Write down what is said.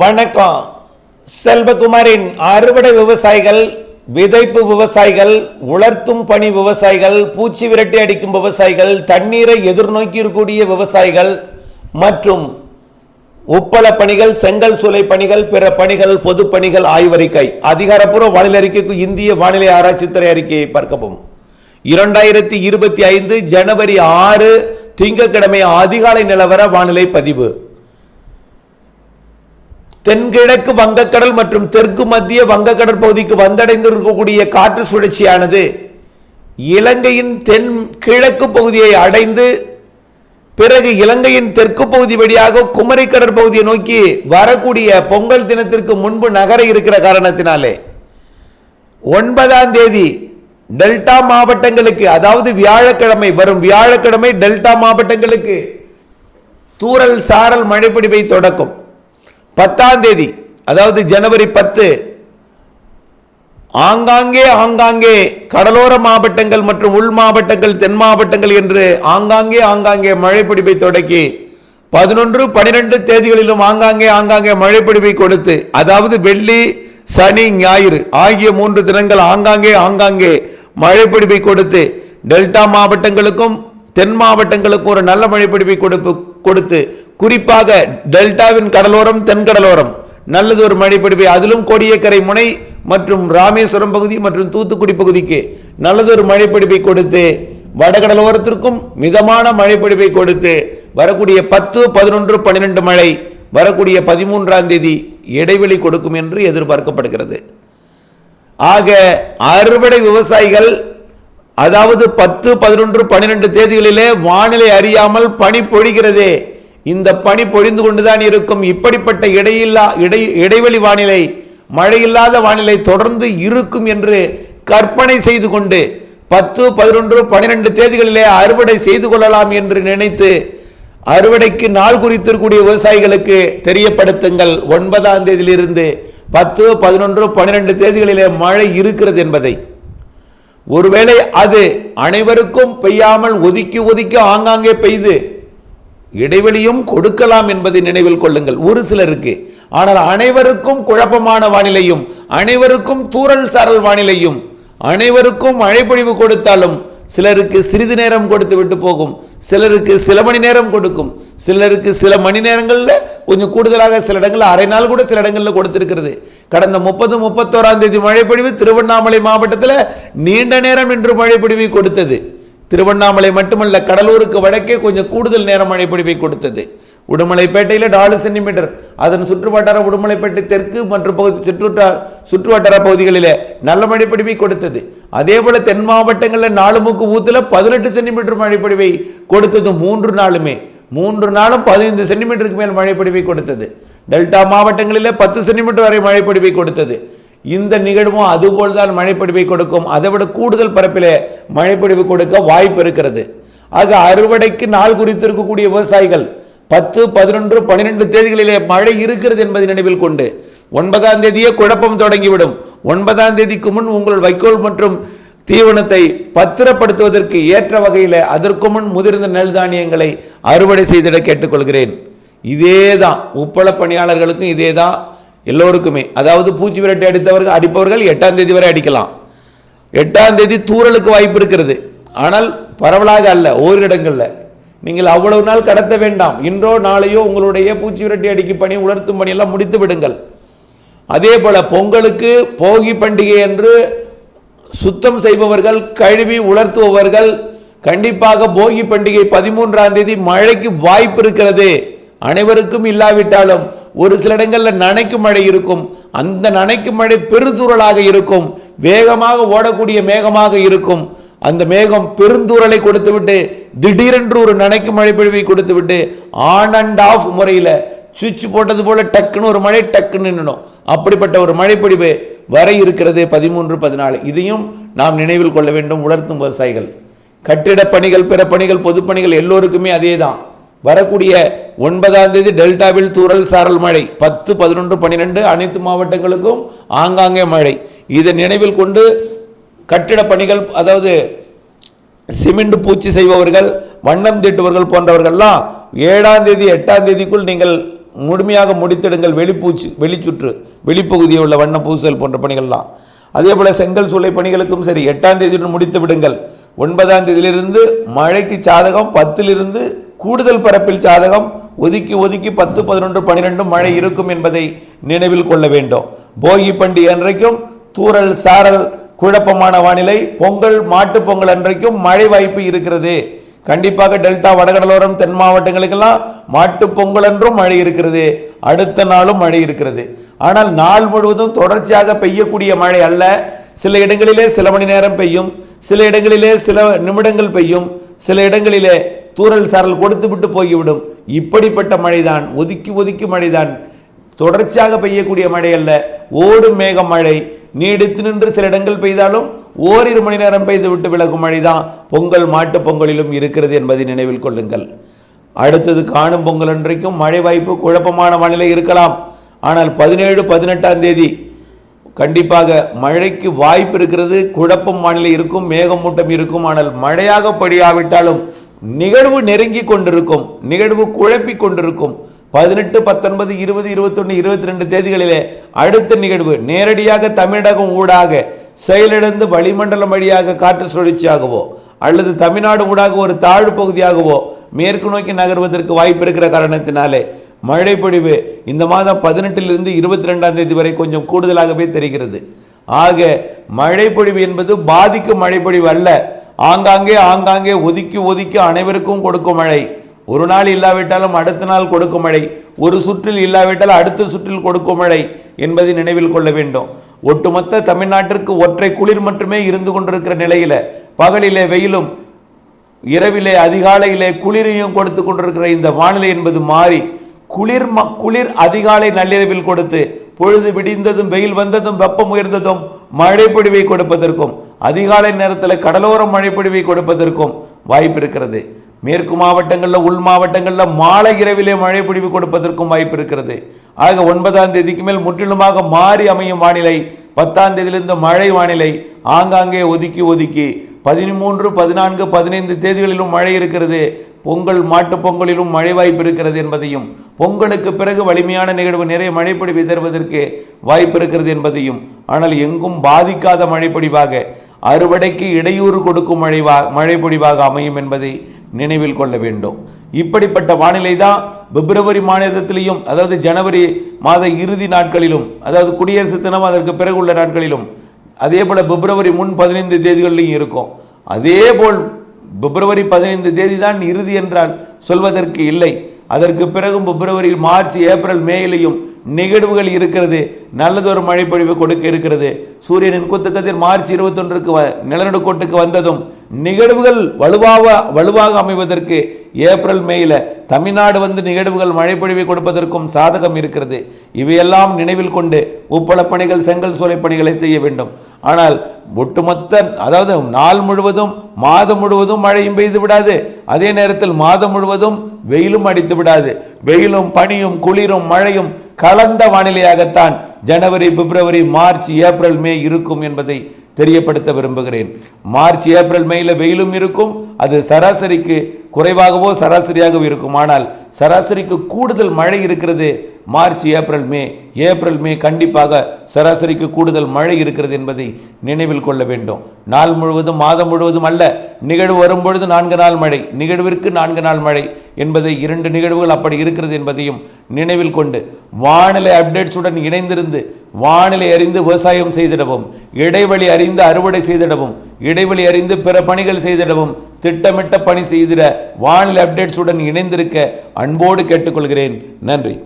வணக்கம். செல்வகுமாரின் அறுவடை விவசாயிகள் விதைப்பு விவசாயிகள் உலர்த்தும் பணி விவசாயிகள் பூச்சி விரட்டி அடிக்கும் விவசாயிகள் தண்ணீரை எதிர்நோக்கி இருக்கக்கூடிய விவசாயிகள் மற்றும் உப்பள பணிகள் செங்கல் சூளை பணிகள் பிற பணிகள் பொது பணிகள் ஆய்வறிக்கை. அதிகாரப்பூர்வ வானிலை அறிக்கைக்கு இந்திய வானிலை ஆராய்ச்சித்துறை அறிக்கையை பார்க்கவும் இரண்டாயிரத்தி இருபத்தி ஐந்து ஜனவரி ஆறு திங்கட்கிழமை அதிகாலை நிலவர வானிலை பதிவு. தென்கிழக்கு வங்கக்கடல் மற்றும் தெற்கு மத்திய வங்கக்கடல் பகுதிக்கு வந்தடைந்திருக்கக்கூடிய காற்று சுழற்சியானது இலங்கையின் தென் கிழக்கு பகுதியை அடைந்து பிறகு இலங்கையின் தெற்கு பகுதி வழியாக குமரி கடற்பகுதியை நோக்கி வரக்கூடிய பொங்கல் தினத்திற்கு முன்பு நகர இருக்கிற காரணத்தினாலே ஒன்பதாம் தேதி டெல்டா மாவட்டங்களுக்கு அதாவது வியாழக்கிழமை வரும் வியாழக்கிழமை டெல்டா மாவட்டங்களுக்கு தூரல் சாரல் மழைப்பிடிவை தொடக்கும். பத்தாம் தேதி அதாவது ஜனவரி பத்து ஆங்காங்கே ஆங்காங்கே கடலோர மாவட்டங்கள் மற்றும் உள் மாவட்டங்கள் தென் மாவட்டங்கள் என்று ஆங்காங்கே ஆங்காங்கே மழைப்பிடிப்பை தொடக்கி பதினொன்று பனிரெண்டு தேதிகளிலும் ஆங்காங்கே ஆங்காங்கே மழைப்பிடிப்பை கொடுத்து அதாவது வெள்ளி சனி ஞாயிறு ஆகிய மூன்று தினங்கள் ஆங்காங்கே ஆங்காங்கே மழைப்பிடிப்பை கொடுத்து டெல்டா மாவட்டங்களுக்கும் தென் மாவட்டங்களுக்கும் ஒரு நல்ல மழைப்பிடிப்பை கொடுப்பு கொடுத்து குறிப்பாக டெல்டாவின் கடலோரம் தென்கடலோரம் நல்லது ஒரு மழைப்பிடிப்பை அதிலும் கோடியக்கரை முனை மற்றும் ராமேஸ்வரம் பகுதி மற்றும் தூத்துக்குடி பகுதிக்கு நல்லது ஒரு மழைப்பிடிப்பை கொடுத்து வடகடலோரத்திற்கும் மிதமான மழைப்பிடிப்பை கொடுத்து வரக்கூடிய பத்து பதினொன்று பன்னிரெண்டு மழை வரக்கூடிய பதிமூன்றாம் தேதி இடைவெளி கொடுக்கும் என்று எதிர்பார்க்கப்படுகிறது. ஆக அறுவடை விவசாயிகள் அதாவது பத்து பதினொன்று பன்னிரெண்டு தேதிகளிலே வானிலை அறியாமல் பனி பொழிகிறதே இந்த பனி பொழிந்து கொண்டுதான் இருக்கும். இப்படிப்பட்ட இடையில்லா இடை இடைவெளி வானிலை மழையில்லாத வானிலை தொடர்ந்து இருக்கும் என்று கற்பனை செய்து கொண்டு பத்து பதினொன்று பனிரெண்டு தேதிகளிலே அறுவடை செய்து கொள்ளலாம் என்று நினைத்து அறுவடைக்கு நாள் குறித்திருக்கூடிய விவசாயிகளுக்கு தெரியப்படுத்துங்கள். ஒன்பதாம் தேதியிலிருந்து பத்து பதினொன்று பன்னிரெண்டு தேதிகளிலே மழை இருக்கிறது என்பதை. ஒருவேளை அது அனைவருக்கும் பெய்யாமல் ஒதுக்கி ஒதுக்கி ஆங்காங்கே பெய்து இடைவெளியும் கொடுக்கலாம் என்பதை நினைவில் கொள்ளுங்கள். ஒரு சிலருக்கு. ஆனால் அனைவருக்கும் குழப்பமான வானிலையும் அனைவருக்கும் தூறல் சாரல் வானிலையும் அனைவருக்கும் மழைப்பொழிவு கொடுத்தாலும் சிலருக்கு சிறிது நேரம் கொடுத்து விட்டு போகும். சிலருக்கு சில மணி நேரம் கொடுக்கும். சிலருக்கு சில மணி நேரங்களில் கொஞ்சம் கூடுதலாக சில இடங்களில் அரை நாள் கூட சில இடங்களில் கொடுத்திருக்கிறது. கடந்த முப்பது முப்பத்தோராம் தேதி மழைப்பொழிவு திருவண்ணாமலை மாவட்டத்தில் நீண்ட நேரம் இன்று மழைப்பொழிவை கொடுத்தது. திருவண்ணாமலை மட்டுமல்ல கடலூருக்கு வடக்கே கொஞ்சம் கூடுதல் நேரம் மழைப்பொழிவை கொடுத்தது. உடுமலைப்பேட்டையில் நாலு சென்டிமீட்டர். அதன் சுற்றுவட்டார உடுமலைப்பேட்டை தெற்கு மற்றும் பகுதி சுற்றுவட்டார சுற்றுவட்டார பகுதிகளில் நல்ல மழைப்பொழிவை கொடுத்தது. அதே போல் தென் மாவட்டங்களில் நாலு மூக்கு ஊத்தில் பதினெட்டு சென்டிமீட்டர் மழைப்பொழிவை கொடுத்தது மூன்று நாளுமே. மூன்று நாளும் பதினைந்து சென்டிமீட்டருக்கு மேல் மழைப்பொழிவை கொடுத்தது. டெல்டா மாவட்டங்களில் பத்து சென்டிமீட்டர் வரை மழைப்பொழிவை கொடுத்தது. இந்த நிகழ்வும் அதுபோல் தான் மழைப்பொழிவை கொடுக்கும். அதை விட கூடுதல் பரப்பில் மழைப்பொழிவு கொடுக்க வாய்ப்பு இருக்கிறது. ஆக அறுவடைக்கு நாள் குறித்திருக்கக்கூடிய விவசாயிகள் பத்து பதினொன்று பன்னிரெண்டு தேதிகளிலே மழை இருக்கிறது என்பதை நினைவில் கொண்டு ஒன்பதாம் தேதியே குழப்பம் தொடங்கிவிடும். ஒன்பதாம் தேதிக்கு முன் உங்கள் வைக்கோல் மற்றும் தீவனத்தை பத்திரப்படுத்துவதற்கு ஏற்ற வகையில் அதற்கு முன் முதிர்ந்த நெல் தானியங்களை அறுவடை செய்திட கேட்டுக்கொள்கிறேன். இதே தான் உப்பள பணியாளர்களுக்கும் இதே தான் எல்லோருக்குமே. அதாவது பூச்சி விரட்டி அடித்தவர்கள் அடிப்பவர்கள் எட்டாம் தேதி வரை அடிக்கலாம். எட்டாம் தேதி தூரலுக்கு வாய்ப்பு இருக்கிறது. ஆனால் பரவலாக அல்ல ஓரிடங்களில் நீங்கள் அவ்வளவு நாள் கடத்த வேண்டாம். இன்றோ நாளையோ உங்களுடைய பூச்சி விரட்டி அடிக்கும் பணி உலர்த்தும் பணியெல்லாம் முடித்து விடுங்கள். அதே போல பொங்கலுக்கு போகி பண்டிகை என்று சுத்தம் செய்பவர்கள் கழுவி உலர்த்துபவர்கள் கண்டிப்பாக போகி பண்டிகை பதிமூன்றாம் தேதி மழைக்கு வாய்ப்பு இருக்கிறது. அனைவருக்கும் இல்லாவிட்டாலும் ஒரு சில இடங்களில் நனைக்கும் மழை இருக்கும். அந்த நனைக்கும் மழை பெருந்தூரலாக இருக்கும். வேகமாக ஓடக்கூடிய மேகமாக இருக்கும். அந்த மேகம் பெருந்தூரலை கொடுத்துவிட்டு திடீரென்று ஒரு நனைக்கும் மழை பொழிவை கொடுத்துவிட்டு ஆன் அண்ட் ஆஃப் முறையில் சுவிட்ச் போட்டது போல டக்குன்னு ஒரு மழை டக்குன்னு நின்னுடும். அப்படிப்பட்ட ஒரு மழைப்பொழிவு வர இருக்கிறது பதிமூன்று பதினாலு. இதையும் நாம் நினைவில் கொள்ள வேண்டும் உணர்த்தும் விவசாயிகள். கட்டிடப் பணிகள் பிற பணிகள் பொதுப்பணிகள் எல்லோருக்குமே அதே தான் வரக்கூடிய ஒன்பதாம் தேதி டெல்டாவில் தூரல் சாரல் மழை. பத்து பதினொன்று பன்னிரெண்டு அனைத்து மாவட்டங்களுக்கும் ஆங்காங்கே மழை. இதை நினைவில் கொண்டு கட்டிட பணிகள் அதாவது சிமெண்ட் பூச்சி செய்பவர்கள் வண்ணம் தீட்டுவர்கள் போன்றவர்கள்லாம் ஏழாம் தேதி எட்டாம் தேதிக்குள் நீங்கள் முழுமையாக முடித்திடுங்கள் வெளிப்பூச்சி வெளிச்சுற்று வெளிப்பகுதியில் உள்ள வண்ண பூசல் போன்ற பணிகள்லாம். அதே போல் செங்கல் சூளை பணிகளுக்கும் சரி எட்டாம் தேதியுடன் முடித்து விடுங்கள். ஒன்பதாம் தேதியிலிருந்து மழைக்கு சாதகம் பத்திலிருந்து கூடுதல் பரப்பில் சாதகம் ஒதுக்கி ஒதுக்கி பத்து பதினொன்று பனிரெண்டு மழை இருக்கும் என்பதை நினைவில் கொள்ள வேண்டும். போகி பண்டிகை அன்றைக்கும் தூரல் சாரல் குழப்பமான வானிலை பொங்கல் மாட்டுப் பொங்கல் அன்றைக்கும் மழை வாய்ப்பு இருக்கிறது. கண்டிப்பாக டெல்டா வடகடலோரம் தென் மாவட்டங்களுக்கெல்லாம் மாட்டு பொங்கல் என்றும் மழை இருக்கிறது. அடுத்த நாளும் மழை இருக்கிறது. ஆனால் நாள் முழுவதும் தொடர்ச்சியாக பெய்யக்கூடிய மழை அல்ல. சில இடங்களிலே சில மணி நேரம் பெய்யும். சில இடங்களிலே சில நிமிடங்கள் பெய்யும். சில இடங்களிலே தூறல் சாரல் கொடுத்து விட்டு போய்விடும். இப்படிப்பட்ட மழைதான் ஒதுக்கி ஒதுக்கி மழைதான். தொடர்ச்சியாக பெய்யக்கூடிய மழை அல்ல ஓடும் மேக மழை. நீடித்து நின்று சில இடங்கள் பெய்தாலும் ஓரிரு மணி நேரம் பெய்து விட்டு விலகும் மழைதான் பொங்கல் மாட்டுப் பொங்கலிலும் இருக்கிறது என்பதை நினைவில் கொள்ளுங்கள். அடுத்தது காணும் பொங்கல் அன்றைக்கும் மழை வாய்ப்பு குழப்பமான வானிலை இருக்கலாம். ஆனால் பதினேழு பதினெட்டாம் தேதி கண்டிப்பாக மழைக்கு வாய்ப்பு இருக்கிறது குழப்பம் வானிலை இருக்கும் மேகமூட்டம் இருக்கும். ஆனால் மழையாக படியாவிட்டாலும் நிகழ்வு நெருங்கி கொண்டிருக்கும் நிகழ்வு குழப்பி கொண்டிருக்கும். பதினெட்டு பத்தொன்பது இருபது இருபத்தொன்று இருபத்தி ரெண்டு தேதிகளிலே அடுத்த நிகழ்வு நேரடியாக தமிழகம் ஊடாக செயலிழந்து வளிமண்டலம் வழியாக காற்று சுழற்சியாகவோ அல்லது தமிழ்நாடு ஊடாக ஒரு தாழ்வு பகுதியாகவோ மேற்கு நோக்கி நகர்வதற்கு வாய்ப்பு இருக்கிற காரணத்தினாலே மழைப்பொழிவு இந்த மாதம் பதினெட்டிலிருந்து இருபத்தி ரெண்டாம் தேதி வரை கொஞ்சம் கூடுதலாகவே தெரிகிறது. ஆக மழைப்பொழிவு என்பது பாதிக்கும் மழைப்பொழிவு அல்ல. ஆங்காங்கே ஆங்காங்கே ஒதுக்கி ஒதுக்கி அனைவருக்கும் கொடுக்கும் மழை. ஒரு நாள் இல்லாவிட்டாலும் அடுத்த நாள் கொடுக்கும் மழை. ஒரு சுற்றில் இல்லாவிட்டால் அடுத்த சுற்றில் கொடுக்கும் மழை என்பதை நினைவில் கொள்ள வேண்டும். ஒட்டுமொத்த தமிழ்நாட்டிற்கு ஒற்றை குளிர் மட்டுமே இருந்து கொண்டிருக்கிற நிலையில் பகலிலே வெயிலும் இரவிலே அதிகாலையிலே குளிரையும் கொடுத்து கொண்டிருக்கிற இந்த வானிலை என்பது மாறி குளிர் ம- குளிர் அதிகாலை நள்ளிரவில் கொடுத்து பொழுது விடிந்ததும் வெயில் வந்ததும் வெப்பம் உயர்ந்ததும் மழை கொடுப்பதற்கும் அதிகாலை நேரத்தில் கடலோரம் மழை கொடுப்பதற்கும் வாய்ப்பு இருக்கிறது. மேற்கு மாவட்டங்களில் உள் மாவட்டங்களில் மாலை இரவிலே மழை பொழிவு கொடுப்பதற்கும் வாய்ப்பு இருக்கிறது. ஆக ஒன்பதாம் தேதிக்கு மேல் முற்றிலுமாக மாறி அமையும் வானிலை பத்தாம் தேதியிலிருந்து மழை வானிலை ஆங்காங்கே ஒதுக்கி ஒதுக்கி பதிமூன்று பதினான்கு பதினைந்து தேதிகளிலும் மழை இருக்கிறது. பொங்கல் மாட்டுப் பொங்கலிலும் மழை வாய்ப்பு இருக்கிறது என்பதையும் பொங்கலுக்கு பிறகு வலிமையான நிகழ்வு நிறைய மழைப்பொழிவு தருவதற்கு வாய்ப்பு இருக்கிறது என்பதையும் ஆனால் எங்கும் பாதிக்காத மழைப்பொடிவாக அறுவடைக்கு இடையூறு கொடுக்கும் மழைவா மழைப்பொடிவாக அமையும் என்பதை நினைவில் கொள்ள வேண்டும். இப்படிப்பட்ட வானிலை தான் பிப்ரவரி மாநிலத்திலையும் அதாவது ஜனவரி மாத இறுதி நாட்களிலும் அதாவது குடியரசு தினம் அதற்கு பிறகு உள்ள நாட்களிலும் அதே போல் பிப்ரவரி முன் பதினைந்து தேதிகளிலும் இருக்கும். அதே போல் பிப்ரவரி பதினைந்து தேதி தான் இறுதி என்றால் சொல்வதற்கு இல்லை. அதற்கு பிறகும் பிப்ரவரி மார்ச் ஏப்ரல் மேயிலையும் நிகழ்வுகள் இருக்கிறது. நல்லதொரு மழைப்பொழிவு கொடுக்க இருக்கிறது. சூரியனின் குத்துக்கதிர் மார்ச் இருபத்தொன்றுக்கு வ நிலநடுக்கோட்டுக்கு வந்ததும் நிகழ்வுகள் வலுவாக வலுவாக அமைவதற்கு ஏப்ரல் மேயில் தமிழ்நாடு வந்து நிகழ்வுகள் மழைப்பொழிவை கொடுப்பதற்கும் சாதகம் இருக்கிறது. இவையெல்லாம் நினைவில் கொண்டு உப்பள பணிகள் செங்கல் சூளை பணிகளை செய்ய வேண்டும். ஆனால் ஒட்டுமொத்த அதாவது நாள் முழுவதும் மாதம் முழுவதும் மழையும் பெய்து விடாது. அதே நேரத்தில் மாதம் முழுவதும் வெயிலும் அடித்து விடாது. வெயிலும் பனியும் குளிரும் மழையும் கலந்த வானிலையாகத்தான் ஜனவரி பிப்ரவரி மார்ச் ஏப்ரல் மே இருக்கும் என்பதை தெரியப்படுத்த விரும்புகிறேன். மார்ச் ஏப்ரல் மேல வெயிலும் இருக்கும். அது சராசரிக்கு குறைவாகவோ சராசரியாகவோ இருக்கும். ஆனால் சராசரிக்கு கூடுதல் மழை இருக்கிறது March April May April May கண்டிப்பாக சராசரிக்கு கூடுதல் மழை இருக்கிறது என்பதை நினைவில் கொள்ள வேண்டும். நாள் முழுவதும் மாதம் முழுவதும் அல்ல நிகழ்வு வரும்பொழுது நான்கு நாள் மழை நிகழ்விற்கு நான்கு நாள் மழை என்பதை இரண்டு நிகழ்வுகள் அப்படி இருக்கிறது என்பதையும் நினைவில் கொண்டு வானிலை அப்டேட்ஸுடன் இணைந்திருந்து வானிலை அறிந்து விவசாயம் செய்திடவும் இடைவெளி அறிந்து அறுவடை செய்திடவும் இடைவெளி அறிந்து பிற பணிகள் செய்திடவும் திட்டமிட்ட பணி செய்திட வானிலை அப்டேட்ஸுடன் இணைந்திருக்க அன்போடு கேட்டுக்கொள்கிறேன். நன்றி.